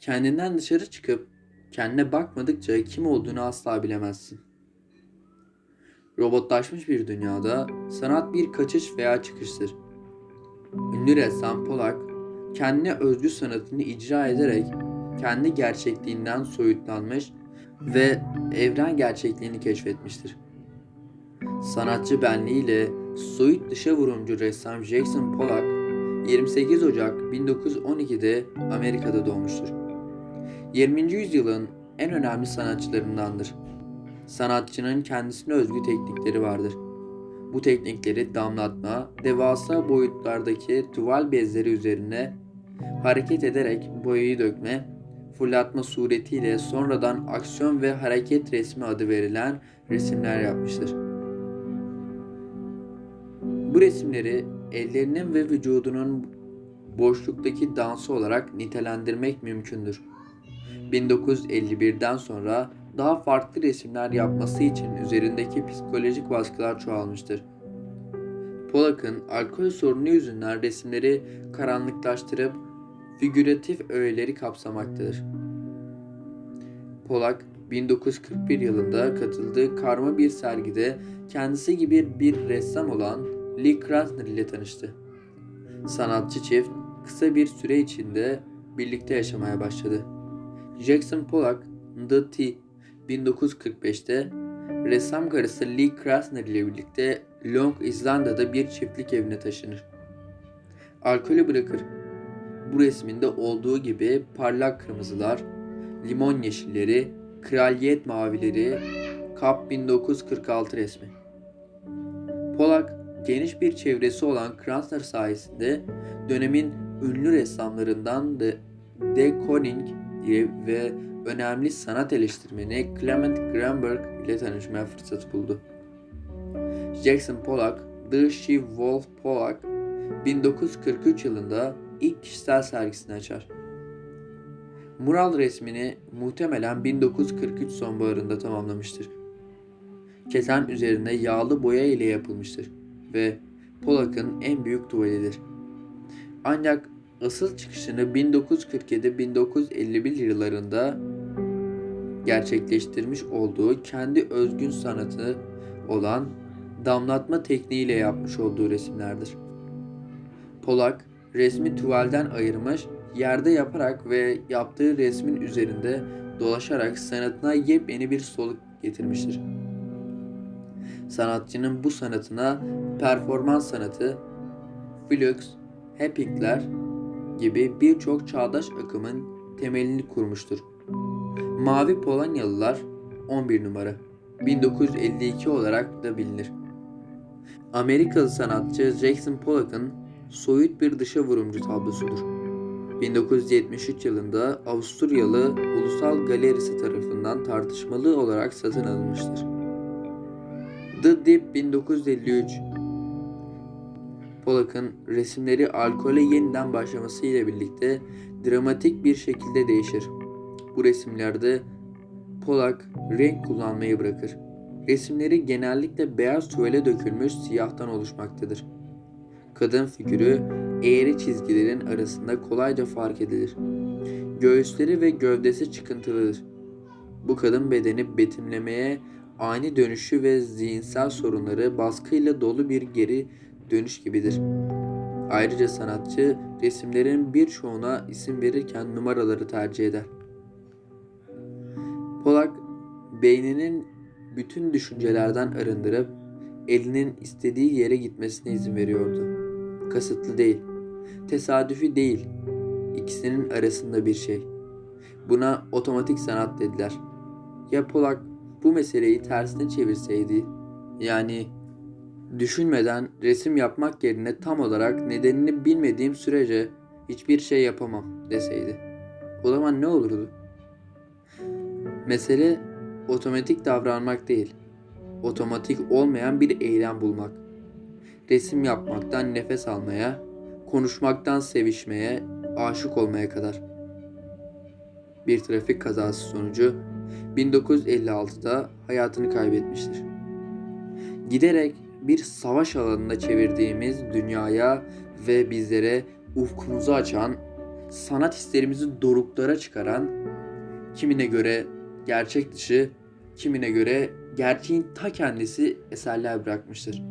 Kendinden dışarı çıkıp kendine bakmadıkça kim olduğunu asla bilemezsin. Robotlaşmış bir dünyada sanat bir kaçış veya çıkıştır. Ünlü ressam Polak kendine özgü sanatını icra ederek kendi gerçekliğinden soyutlanmış ve evren gerçekliğini keşfetmiştir. Sanatçı benliğiyle soyut dışa vurumcu ressam Jackson Pollock 28 Ocak 1912'de Amerika'da doğmuştur. 20. yüzyılın en önemli sanatçılarındandır. Sanatçının kendisine özgü teknikleri vardır. Bu teknikleri damlatma, devasa boyutlardaki tuval bezleri üzerine hareket ederek boyayı dökme, fırlatma suretiyle sonradan aksiyon ve hareket resmi adı verilen resimler yapmıştır. Bu resimleri ellerinin ve vücudunun boşluktaki dansı olarak nitelendirmek mümkündür. 1951'den sonra daha farklı resimler yapması için üzerindeki psikolojik baskılar çoğalmıştır. Pollock'ın alkol sorunu yüzünden resimleri karanlıklaştırıp figüratif öğeleri kapsamaktadır. Pollock 1941 yılında katıldığı karma bir sergide kendisi gibi bir ressam olan Lee Krasner ile tanıştı. Sanatçı çift kısa bir süre içinde birlikte yaşamaya başladı. Jackson Pollock, The T 1945'te ressam karısı Lee Krasner ile birlikte Long Islanda'da bir çiftlik evine taşınır. Alkolü bırakır. Bu resminde olduğu gibi parlak kırmızılar, limon yeşilleri, kraliyet mavileri, Kap 1946 resmi. Polak geniş bir çevresi olan Krasner sayesinde dönemin ünlü ressamlarından de, de Koning ve önemli sanat eleştirmeni Clement Greenberg ile tanışmaya fırsat buldu. Jackson Pollock, The She Wolf Pollock 1943 yılında ilk kişisel sergisini açar. Mural resmini muhtemelen 1943 sonbaharında tamamlamıştır. Kesen üzerine yağlı boya ile yapılmıştır ve Pollock'ın en büyük tuvalidir. Ancak asıl çıkışını 1947-1951 yıllarında gerçekleştirmiş olduğu kendi özgün sanatı olan damlatma tekniğiyle yapmış olduğu resimlerdir. Polak resmi tuvalden ayırmış, yerde yaparak ve yaptığı resmin üzerinde dolaşarak sanatına yepyeni bir soluk getirmiştir. Sanatçının bu sanatına performans sanatı, flux, hapikler gibi birçok çağdaş akımın temelini kurmuştur. Mavi Polonyalılar 11 numara 1952 olarak da bilinir. Amerikalı sanatçı Jackson Pollock'ın soyut bir dışa vurumcu tablosudur. 1973 yılında Avusturyalı Ulusal Galerisi tarafından tartışmalı olarak satın alınmıştır. The Deep 1953 Pollock'ın resimleri alkole yeniden başlaması ile birlikte dramatik bir şekilde değişir. Bu resimlerde Pollock renk kullanmayı bırakır. Resimleri genellikle beyaz tuvale dökülmüş siyahtan oluşmaktadır. Kadın figürü eğri çizgilerin arasında kolayca fark edilir. Göğüsleri ve gövdesi çıkıntılıdır. Bu kadın bedeni betimlemeye ani dönüşü ve zihinsel sorunları baskıyla dolu bir geri dönüş gibidir. Ayrıca sanatçı resimlerin birçoğuna isim verirken numaraları tercih eder. Polak beyninin bütün düşüncelerden arındırıp elinin istediği yere gitmesine izin veriyordu. Kasıtlı değil, tesadüfi değil, ikisinin arasında bir şey. Buna otomatik sanat dediler. Ya Polak bu meseleyi tersine çevirseydi, yani düşünmeden resim yapmak yerine tam olarak nedenini bilmediğim sürece hiçbir şey yapamam deseydi. O zaman ne olurdu? Mesele otomatik davranmak değil, otomatik olmayan bir eylem bulmak. Resim yapmaktan nefes almaya, konuşmaktan sevişmeye, aşık olmaya kadar. Bir trafik kazası sonucu 1956'da hayatını kaybetmiştir. Giderek bir savaş alanında çevirdiğimiz dünyaya ve bizlere ufkumuzu açan sanat hislerimizi doruklara çıkaran, kimine göre gerçek dışı, kimine göre gerçeğin ta kendisi eserler bırakmıştır.